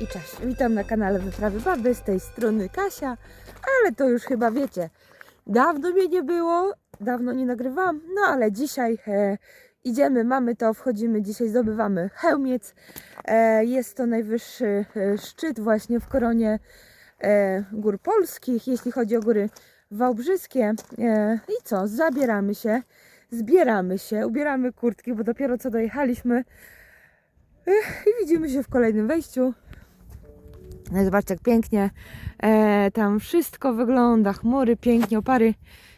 i cześć. Witam na kanale Wyprawy Baby, z tej strony Kasia, ale to już chyba wiecie, dawno mnie nie było, dawno nie nagrywałam, no ale dzisiaj e, idziemy, mamy to, wchodzimy, dzisiaj zdobywamy Chełmiec. E, jest to najwyższy e, szczyt właśnie w koronie e, gór polskich, jeśli chodzi o góry wałbrzyskie. E, I co, zabieramy się, zbieramy się, ubieramy kurtki, bo dopiero co dojechaliśmy. I widzimy się w kolejnym wejściu. No Zobaczcie, jak pięknie e, tam wszystko wygląda. Chmury, pięknie, opary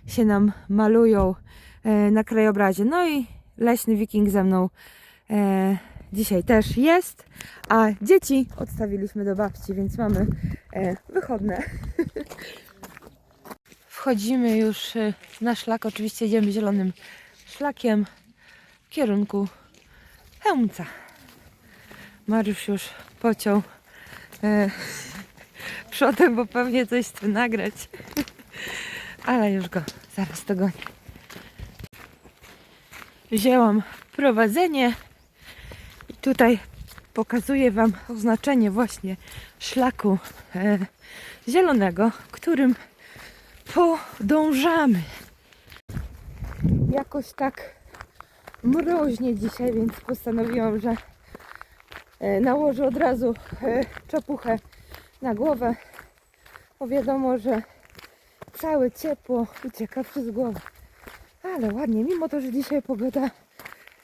się nam malują e, na krajobrazie. No i leśny wiking ze mną e, dzisiaj też jest. A dzieci odstawiliśmy do babci, więc mamy e, wychodne. Wchodzimy już e, na szlak. Oczywiście idziemy zielonym szlakiem w kierunku Chełmca. Mariusz już pociął e, przodem, bo pewnie coś chce nagrać. Ale już go zaraz dogonię. Wzięłam prowadzenie i tutaj pokazuję Wam oznaczenie właśnie szlaku e, zielonego, którym podążamy. Jakoś tak mroźnie dzisiaj, więc postanowiłam, że e, nałożę od razu e, czapuchę na głowę, bo wiadomo, że całe ciepło ucieka przez głowę. Ale ładnie, mimo to, że dzisiaj pogoda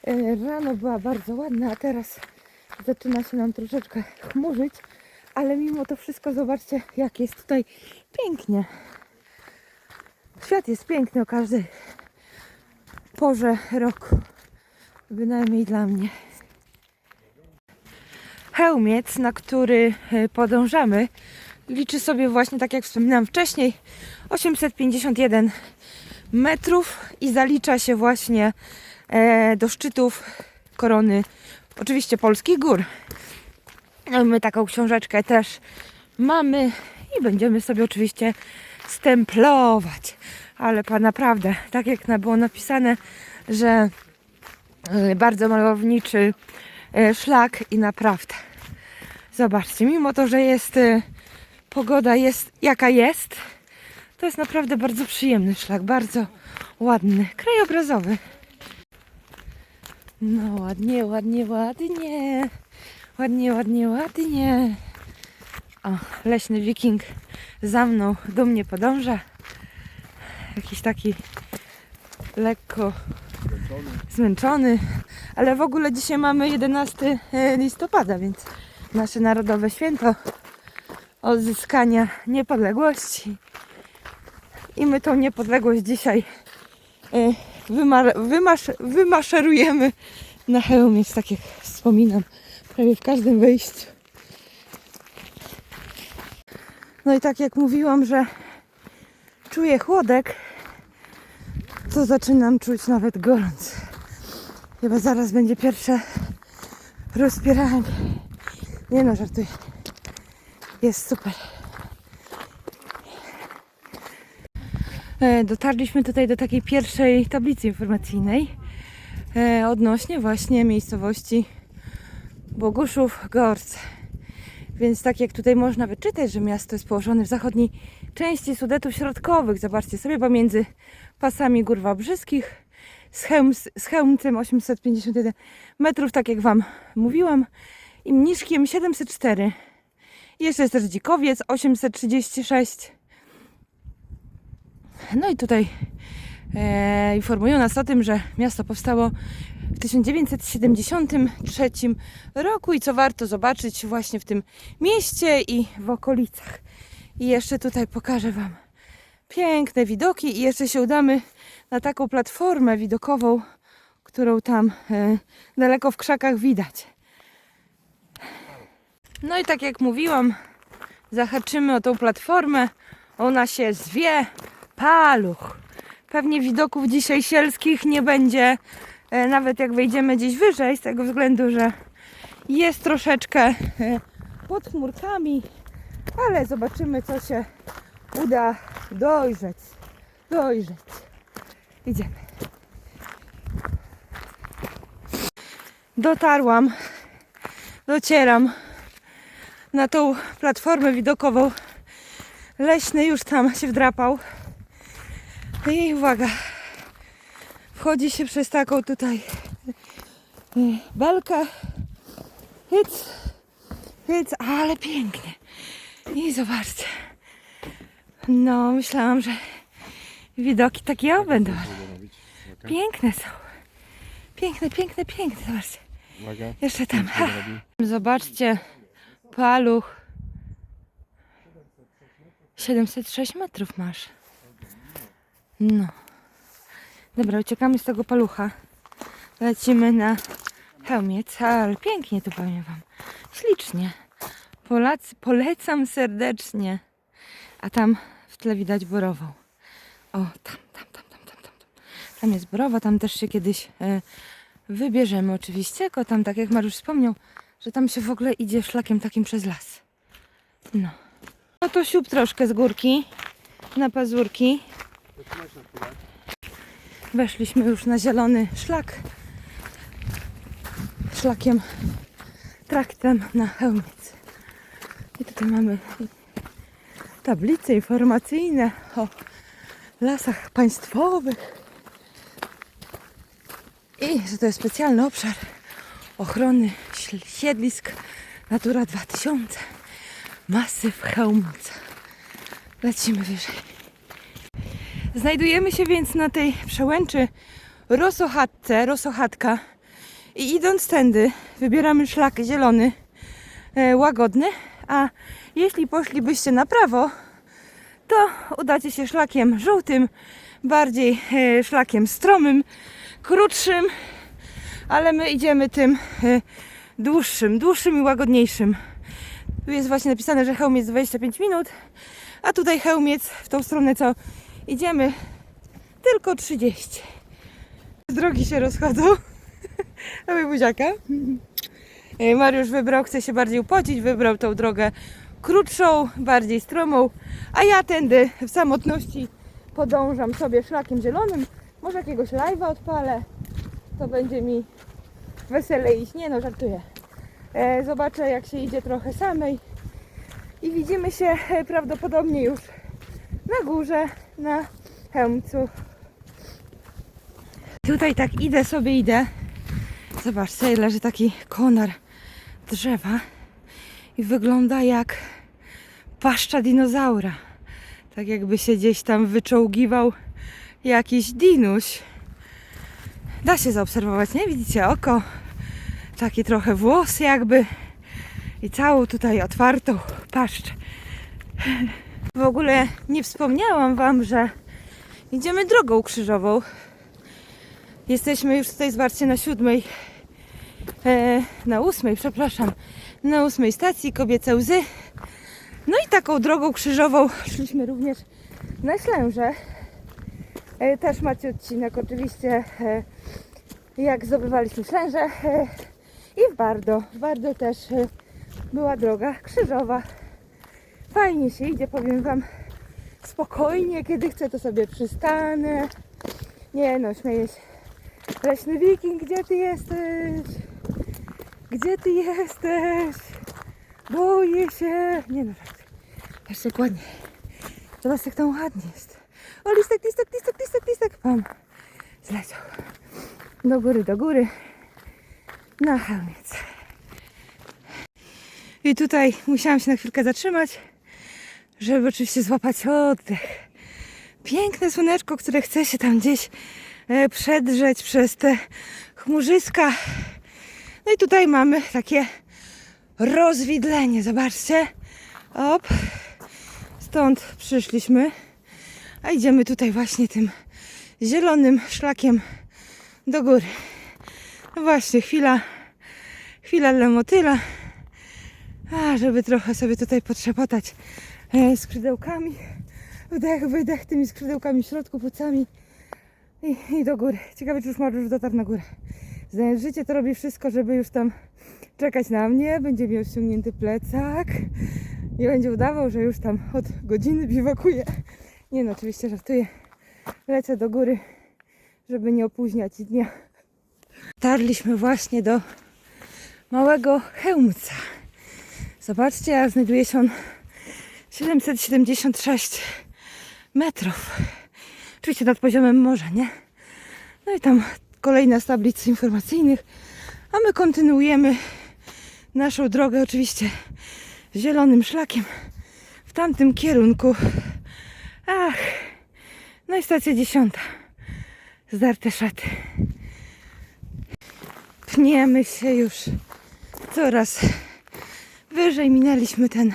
e, rano była bardzo ładna, a teraz zaczyna się nam troszeczkę chmurzyć, ale mimo to wszystko zobaczcie, jak jest tutaj pięknie. Świat jest piękny o każdej porze roku, bynajmniej dla mnie. Chełmiec, na który e, podążamy, liczy sobie właśnie, tak jak wspominałam wcześniej, 851 metrów i zalicza się właśnie e, do szczytów korony, oczywiście polskich gór. No, My taką książeczkę też mamy i będziemy sobie oczywiście stemplować. Ale pa, naprawdę, tak jak było napisane, że e, bardzo malowniczy szlak i naprawdę. Zobaczcie, mimo to, że jest e, pogoda jest jaka jest, to jest naprawdę bardzo przyjemny szlak, bardzo ładny, krajobrazowy. No ładnie, ładnie, ładnie. Ładnie, ładnie, ładnie. O, leśny wiking za mną do mnie podąża. Jakiś taki lekko zmęczony, ale w ogóle dzisiaj mamy 11 listopada, więc nasze narodowe święto odzyskania niepodległości. I my tą niepodległość dzisiaj e, wymar- wymasz- wymaszerujemy na Chełmiec, tak jak wspominam, prawie w każdym wejściu. No i tak jak mówiłam, że czuję chłodek, to zaczynam czuć nawet gorąc. Chyba zaraz będzie pierwsze rozpieranie. Nie no, żartuję. Jest super. E, Dotarliśmy tutaj do takiej pierwszej tablicy informacyjnej e, odnośnie właśnie miejscowości Boguszów Gorce. Więc tak jak tutaj można wyczytać, że miasto jest położone w zachodniej części Sudetów Środkowych. Zobaczcie sobie pomiędzy pasami gór wałbrzyskich z, Chełms, z Chełmcem 851 metrów, tak jak Wam mówiłam, i Mniszkiem 704. I jeszcze jest też Dzikowiec 836. No i tutaj e, informują nas o tym, że miasto powstało w 1973 roku i co warto zobaczyć właśnie w tym mieście i w okolicach. I jeszcze tutaj pokażę Wam piękne widoki i jeszcze się udamy na taką platformę widokową, którą tam e, daleko w krzakach widać. No i tak jak mówiłam, zahaczymy o tą platformę. Ona się zwie Paluch. Pewnie widoków dzisiaj sielskich nie będzie, e, nawet jak wejdziemy gdzieś wyżej, z tego względu, że jest troszeczkę e, pod chmurkami, ale zobaczymy, co się uda dojrzeć. Dojrzeć. Idziemy. Dotarłam, docieram na tą platformę widokową. Leśny już tam się wdrapał. I uwaga, wchodzi się przez taką tutaj y, belkę. Hyc, hyc, ale pięknie. I zobaczcie. No, myślałam, że widoki takie o będą. Piękne są. Piękne, piękne, piękne. Zobaczcie. Uwaga. Jeszcze tam. Ha. Zobaczcie. Paluch. 706 metrów masz. No. Dobra, uciekamy z tego palucha. Lecimy na Chełmiec, ale pięknie tu powiem Wam. Ślicznie. Polacy, polecam serdecznie. A tam w tle widać borową. O, tam, tam, tam, tam, tam, tam. tam. Jest borowa, tam też się kiedyś e, wybierzemy oczywiście, tylko tam, tak jak Mariusz wspomniał, że tam się w ogóle idzie szlakiem takim przez las. No. No to siup troszkę z górki na pazurki. Weszliśmy już na zielony szlak. Szlakiem, traktem na Chełmiec. Tutaj mamy tablice informacyjne o lasach państwowych. I że to jest specjalny obszar ochrony siedlisk Natura 2000. Masyw Chełmca. Lecimy wyżej. Znajdujemy się więc na tej przełęczy Rosochatce, Rosochatka i idąc tędy wybieramy szlak zielony, e, łagodny, a jeśli poszlibyście na prawo, to udacie się szlakiem żółtym, bardziej e, szlakiem stromym, krótszym, ale my idziemy tym e, dłuższym, dłuższym i łagodniejszym. Tu jest właśnie napisane, że hełm jest 25 minut, a tutaj hełmiec w tą stronę co idziemy tylko 30. Drogi się rozchodzą. Dawaj buziaka. E, Mariusz wybrał, chce się bardziej upocić, wybrał tą drogę krótszą, bardziej stromą, a ja tędy w samotności podążam sobie szlakiem zielonym. Może jakiegoś live'a odpalę, to będzie mi weselej iść. Nie no, żartuję. E, zobaczę jak się idzie trochę samej i widzimy się e, prawdopodobnie już na górze, na Chełmcu. Tutaj tak idę sobie, idę. Zobaczcie, leży taki konar drzewa i wygląda jak paszcza dinozaura. Tak jakby się gdzieś tam wyczołgiwał jakiś dinuś. Da się zaobserwować, nie? Widzicie oko? Takie trochę włosy jakby i całą tutaj otwartą paszczę. W ogóle nie wspomniałam Wam, że idziemy drogą krzyżową. Jesteśmy już tutaj, zobaczcie, na siódmej, e, na ósmej, przepraszam, na ósmej stacji Kobiece Łzy. No i taką drogą krzyżową szliśmy również na Ślęże. E, też macie odcinek oczywiście, e, jak zdobywaliśmy Ślęże. I w Bardo. W Bardo też była droga krzyżowa. Fajnie się idzie, powiem Wam. Spokojnie, kiedy chcę, to sobie przystanę. Nie no, śmieję się. Leśny wiking, gdzie ty jesteś? Gdzie ty jesteś? Boję się. Nie no, żart. Patrzcie, jak ładnie. Zobacz, jak tam ładnie jest. O, listek, listek, listek, listek, listek. Zleciał. Do góry, do góry. Na Chełmiec. I tutaj musiałam się na chwilkę zatrzymać, żeby oczywiście złapać oddech. Piękne słoneczko, które chce się tam gdzieś e, przedrzeć przez te chmurzyska. No i tutaj mamy takie rozwidlenie, zobaczcie. Op. Stąd przyszliśmy, a idziemy tutaj właśnie tym zielonym szlakiem do góry. No właśnie, chwila, chwila dla motyla. A, żeby trochę sobie tutaj potrzepotać e, skrzydełkami. Wdech, wydech tymi skrzydełkami w środku, płucami i, i do góry. Ciekawe, czy już Mariusz dotarł na górę. Życie, to robi wszystko, żeby już tam czekać na mnie. Będzie miał ściągnięty plecak i będzie udawał, że już tam od godziny biwakuje. Nie no, oczywiście żartuję. Lecę do góry, żeby nie opóźniać dnia. Tarliśmy właśnie do małego Chełmca. Zobaczcie, a znajduje się on 776 metrów. Oczywiście nad poziomem morza, nie? No i tam kolejna z tablic informacyjnych. A my kontynuujemy naszą drogę oczywiście zielonym szlakiem w tamtym kierunku. Ach, no i stacja dziesiąta. Zdarte szaty. Pniemy się już coraz wyżej. Minęliśmy ten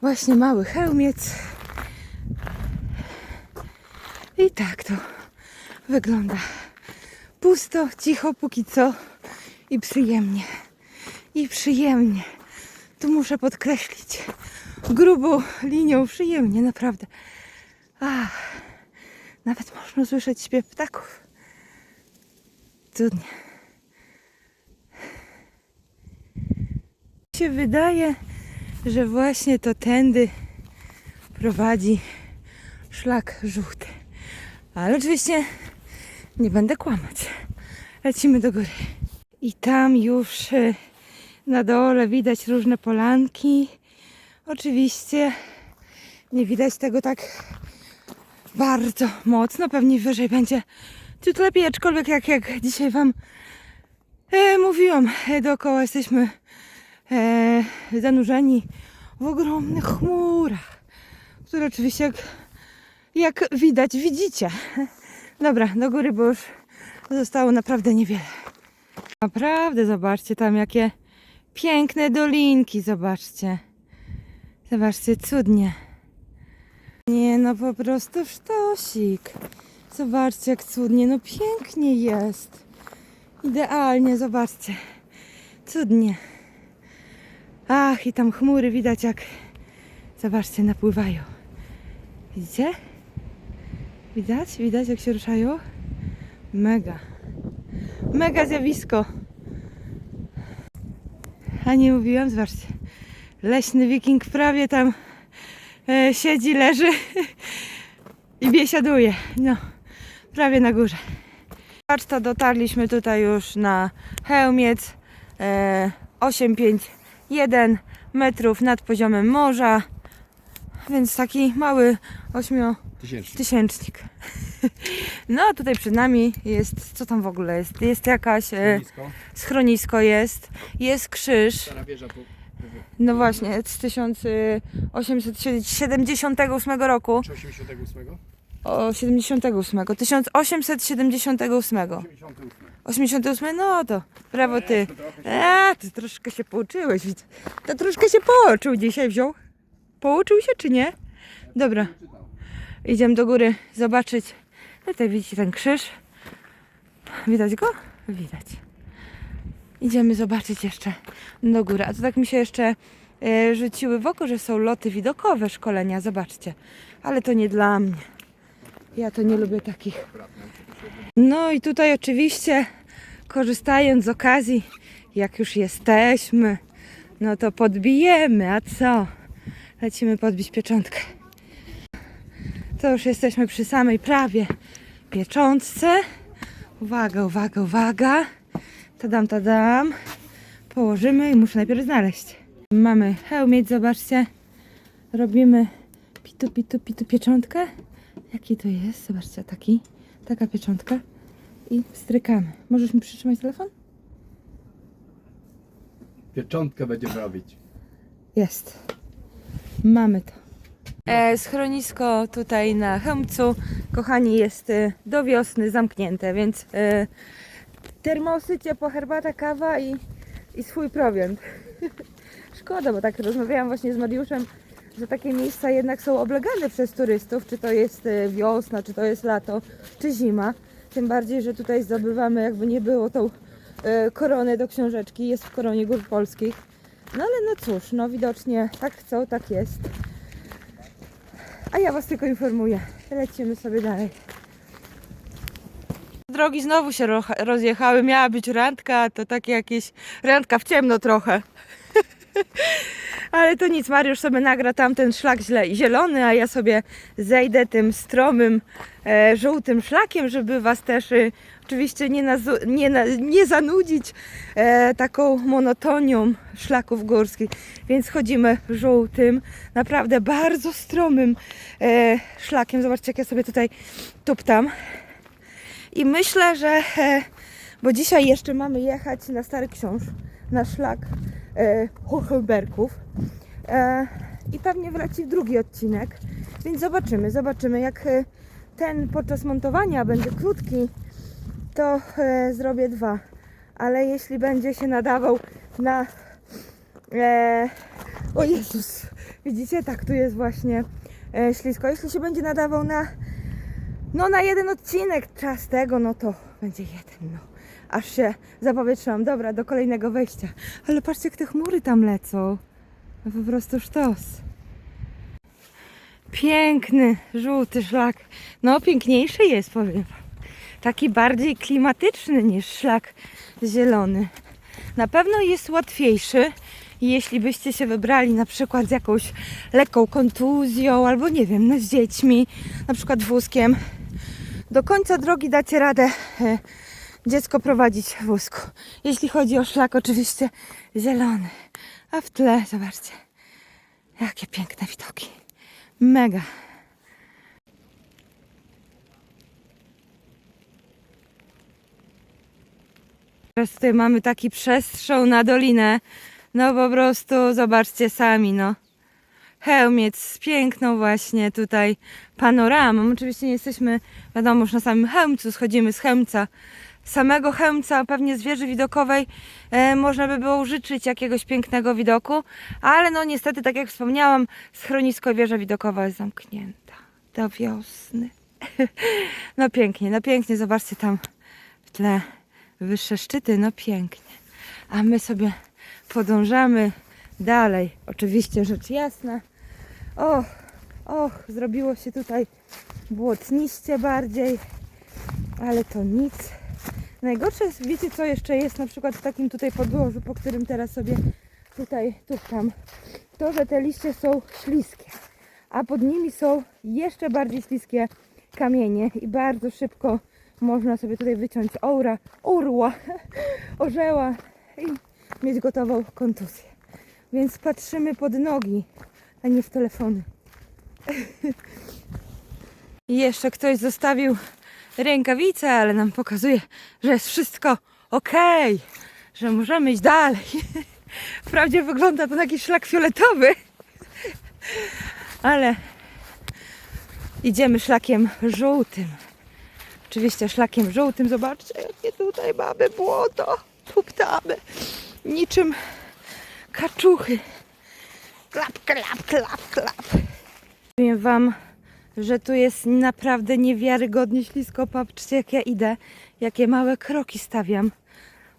właśnie mały hełmiec. I tak to wygląda. Pusto, cicho póki co i przyjemnie. I przyjemnie. Tu muszę podkreślić grubą linią przyjemnie, naprawdę. Ach, nawet można słyszeć śpiew ptaków. Cudnie. Się wydaje, że właśnie to tędy prowadzi szlak żółty. Ale oczywiście nie będę kłamać. Lecimy do góry. I tam już e, na dole widać różne polanki. Oczywiście nie widać tego tak bardzo mocno. Pewnie wyżej będzie ciut lepiej, aczkolwiek jak, jak dzisiaj Wam e, mówiłam, e, dookoła jesteśmy e, zanurzeni w ogromnych chmurach, które oczywiście jak, jak widać, widzicie. Dobra, do góry, bo już zostało naprawdę niewiele. Naprawdę, zobaczcie tam jakie piękne dolinki, zobaczcie. Zobaczcie, cudnie. Nie no, po prostu sztosik. Zobaczcie, jak cudnie, no pięknie jest. Idealnie, zobaczcie. Cudnie. Ach, i tam chmury widać jak, zobaczcie, napływają. Widzicie? Widać? Widać jak się ruszają? Mega. Mega zjawisko. A nie mówiłam, zobaczcie. Leśny wiking prawie tam e, siedzi, leży i biesiaduje. No, prawie na górze. Patrzta, dotarliśmy tutaj już na Chełmiec. E, 851 metrów nad poziomem morza. Więc taki mały Tysięczny. ośmiotysięcznik. No a tutaj przed nami jest, co tam w ogóle jest? Jest jakaś e, Blisko. schronisko jest, jest krzyż. Stara wieża po, po, No właśnie, z 1878 roku. czy 88? O 78. 1878. 88. 88, no to brawo ty. A, ty troszkę się pouczyłeś. To troszkę się pouczył dzisiaj wziął. Pouczył się czy nie? Dobra. Idziemy do góry zobaczyć. Tutaj widzicie ten krzyż. Widać go? Widać. Idziemy zobaczyć jeszcze do góry. A to tak mi się jeszcze e, rzuciły w oko, że są loty widokowe, szkolenia. Zobaczcie. Ale to nie dla mnie. Ja to nie lubię takich. No i tutaj oczywiście korzystając z okazji, jak już jesteśmy, no to podbijemy, a co? Lecimy podbić pieczątkę. To już jesteśmy przy samej prawie pieczątce. Uwaga, uwaga, uwaga. Tadam, tadam. Położymy i muszę najpierw znaleźć. Mamy hełmieć, zobaczcie. Robimy pitu, pitu, pitu pieczątkę. Jaki to jest? Zobaczcie, taki. Taka pieczątka. I strykamy. Możesz mi przytrzymać telefon? Pieczątkę będziemy robić. Jest. Mamy to. E, schronisko tutaj na Chełmcu, kochani, jest e, do wiosny zamknięte, więc e, termosy, ciepła herbata, kawa i, i swój prowiant. Szkoda, bo tak rozmawiałam właśnie z Mariuszem, że takie miejsca jednak są oblegane przez turystów, czy to jest e, wiosna, czy to jest lato, czy zima. Tym bardziej, że tutaj zdobywamy, jakby nie było tą e, koronę do książeczki, jest w koronie gór polskich. No ale no cóż, no widocznie tak chcą, tak jest. Ja Was tylko informuję. Lecimy sobie dalej. Drogi znowu się rozjechały. Miała być randka, to takie jakieś randka w ciemno trochę. Ale to nic, Mariusz sobie nagra tamten szlak źle, zielony, a ja sobie zejdę tym stromym, e, żółtym szlakiem, żeby Was też e, oczywiście nie, nazu- nie, na, nie zanudzić e, taką monotonią szlaków górskich. Więc chodzimy żółtym, naprawdę bardzo stromym e, szlakiem. Zobaczcie, jak ja sobie tutaj tuptam. I myślę, że, e, bo dzisiaj jeszcze mamy jechać na Stary Książ, na szlak e, Hochberków. E, I pewnie wleci drugi odcinek, więc zobaczymy, zobaczymy. Jak e, ten podczas montowania będzie krótki, to e, zrobię dwa. Ale jeśli będzie się nadawał na. E, o Jezus, widzicie, tak tu jest właśnie e, ślisko. Jeśli się będzie nadawał na no na jeden odcinek czas tego, no to będzie jeden, no. Aż się zapowietrzyłam. Dobra, do kolejnego wejścia. Ale patrzcie, jak te chmury tam lecą. No po prostu sztos. Piękny, żółty szlak. No piękniejszy jest, powiem wam. Taki bardziej klimatyczny niż szlak zielony. Na pewno jest łatwiejszy, jeśli byście się wybrali na przykład z jakąś lekką kontuzją albo nie wiem, no, z dziećmi, na przykład wózkiem. Do końca drogi dacie radę e, dziecko prowadzić w wózku. Jeśli chodzi o szlak, oczywiście zielony. A w tle, zobaczcie, jakie piękne widoki. Mega. Teraz tutaj mamy taki przestrzął na dolinę. No po prostu zobaczcie sami, no. Chełmiec z piękną właśnie tutaj panoramą. Oczywiście nie jesteśmy, wiadomo, już na samym Chełmcu, schodzimy z Chełmca. Samego Chełmca, pewnie z wieży widokowej, e, można by było życzyć jakiegoś pięknego widoku, ale no niestety, tak jak wspomniałam, schronisko wieża widokowa jest zamknięta do wiosny. no pięknie, no pięknie, zobaczcie tam w tle wyższe szczyty, no pięknie. A my sobie podążamy dalej. Oczywiście rzecz jasna. Och, och, zrobiło się tutaj błotniście bardziej, ale to nic. Najgorsze jest, wiecie co jeszcze jest na przykład w takim tutaj podłożu, po którym teraz sobie tutaj tuptam, to, że te liście są śliskie, a pod nimi są jeszcze bardziej śliskie kamienie i bardzo szybko można sobie tutaj wyciąć oura, urła, orzeła i mieć gotową kontuzję. Więc patrzymy pod nogi, a nie w telefony. Jeszcze ktoś zostawił rękawice, ale nam pokazuje, że jest wszystko ok, że możemy iść dalej. Wprawdzie wygląda to na jakiś szlak fioletowy, ale idziemy szlakiem żółtym. Oczywiście szlakiem żółtym. Zobaczcie, jakie tutaj mamy błoto. Tuptamy. Niczym kaczuchy. Klap, klap, klap, klap. Powiem wam, że tu jest naprawdę niewiarygodnie ślisko. Patrzcie, jak ja idę. Jakie małe kroki stawiam.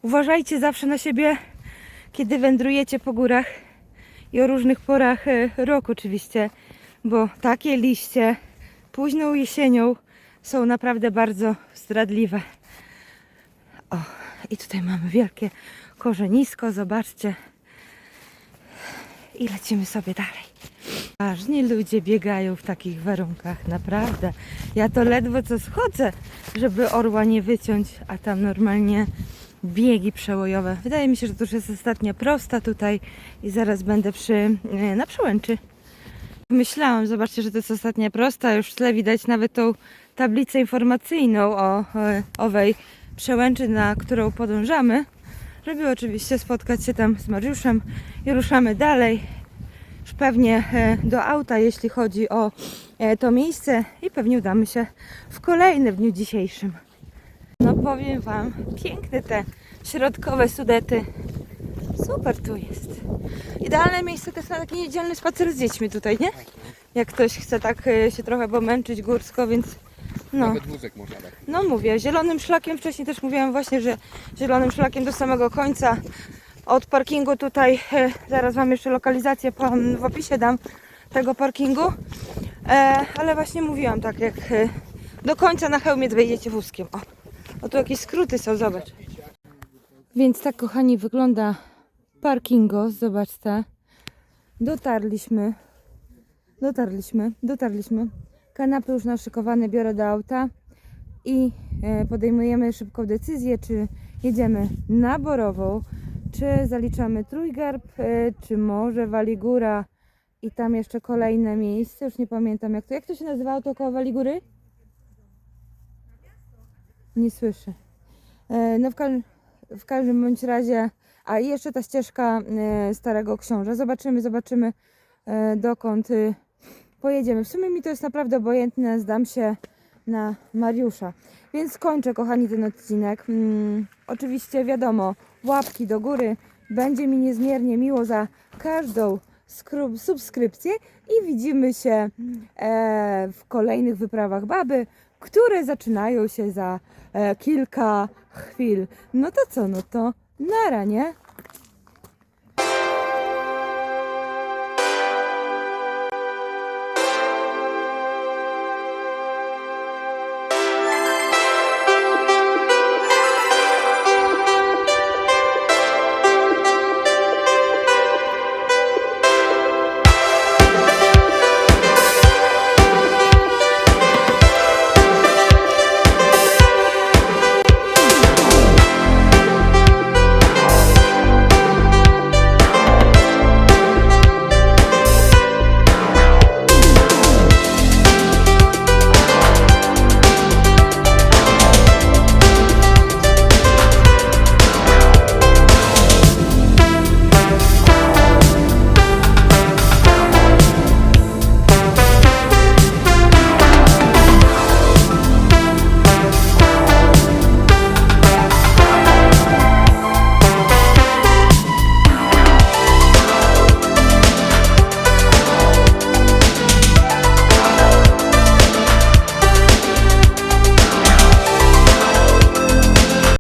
Uważajcie zawsze na siebie, kiedy wędrujecie po górach i o różnych porach e, roku oczywiście, bo takie liście późną jesienią są naprawdę bardzo zdradliwe. O, i tutaj mamy wielkie korzenisko, zobaczcie. I lecimy sobie dalej. Ważni ludzie biegają w takich warunkach, naprawdę. Ja to ledwo co schodzę, żeby orła nie wyciąć, a tam normalnie biegi przełojowe. Wydaje mi się, że to już jest ostatnia prosta tutaj i zaraz będę przy, e, na przełęczy. Myślałam, zobaczcie, że to jest ostatnia prosta. Już w tle widać nawet tą tablicę informacyjną o e, owej przełęczy, na którą podążamy. Żeby oczywiście spotkać się tam z Mariuszem i ruszamy dalej. Już pewnie e, do auta, jeśli chodzi o e, to miejsce i pewnie udamy się w kolejne w dniu dzisiejszym. No powiem Wam, piękne te środkowe sudety. Super tu jest. Idealne miejsce też na taki niedzielny spacer z dziećmi tutaj, nie? Jak ktoś chce tak e, się trochę pomęczyć górsko, więc no. Nawet wózek można dać. No mówię, zielonym szlakiem, wcześniej też mówiłam właśnie, że zielonym szlakiem do samego końca od parkingu tutaj, e, zaraz Wam jeszcze lokalizację w opisie dam tego parkingu, e, ale właśnie mówiłam tak, jak e, do końca na Chełmiec wejdziecie wózkiem. O, o tu jakieś skróty są, zobacz. Więc tak kochani wygląda parkingo, zobaczcie. dotarliśmy. Dotarliśmy, dotarliśmy. Kanapy już naszykowane, biorę do auta i e, podejmujemy szybką decyzję, czy jedziemy na Borową, czy zaliczamy Trójgarb, e, czy może Waligóra i tam jeszcze kolejne miejsce, już nie pamiętam jak to, jak to się nazywało to koło Waligóry? Nie słyszę. E, No w, każ- w każdym bądź razie, a jeszcze ta ścieżka Starego Książa. Zobaczymy, zobaczymy dokąd y, pojedziemy. W sumie mi to jest naprawdę obojętne, zdam się na Mariusza. Więc kończę, kochani, ten odcinek. Mm, oczywiście wiadomo, łapki do góry. Będzie mi niezmiernie miło za każdą subskrypcję i widzimy się e, w kolejnych wyprawach baby, które zaczynają się za e, kilka chwil. No to co, no to nara, nie?